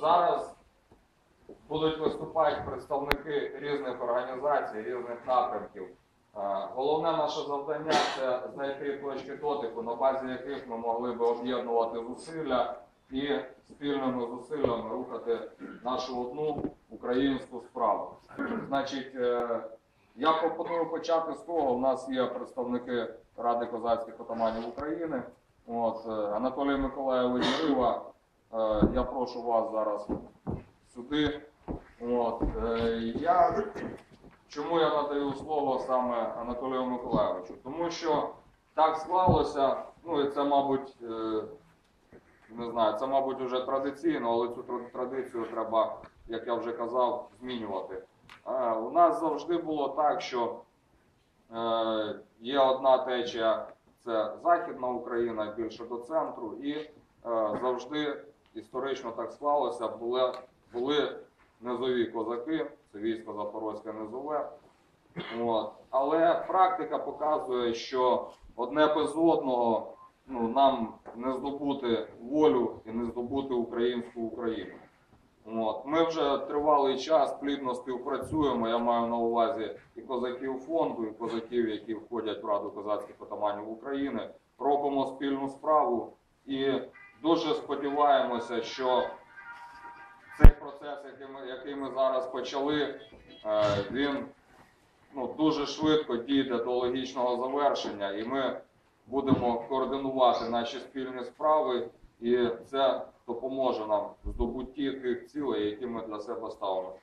Зараз будуть виступати представники різних організацій, різних напрямків. Головне наше завдання це знайти точки дотику, на базі яких ми могли би об'єднувати зусилля і спільними зусиллями рухати нашу одну українську справу. Значить, е, я пропоную почати з того. У нас є представники Ради козацьких отаманів України. От, е, Анатолій Миколаєвич Рива, я прошу вас зараз сюди. От, е, я, чому я надаю слово саме Анатолію Миколаєвичу? Тому що так склалося, ну і це, мабуть, е, не знаю, це, мабуть, вже традиційно, але цю традицію треба, як я вже казав, змінювати. Е, У нас завжди було так, що е, є одна течія, це Західна Україна, більше до центру, і е, завжди історично так склалося, були, були низові козаки, це військо Запорозьке низове. От. Але практика показує, що одне без одного ну, нам не здобути волю і не здобути українську Україну. От. Ми вже тривалий час плідно співпрацюємо. Я маю на увазі і козаків фонду, і козаків, які входять в Раду козацьких отаманів України. Робимо спільну справу і дуже сподіваємося, що цей процес, який ми, який ми зараз почали, е, він ну, дуже швидко дійде до логічного завершення, і ми будемо координувати наші спільні справи, і це допоможе нам здобутті тих цілей, які ми для себе ставимо.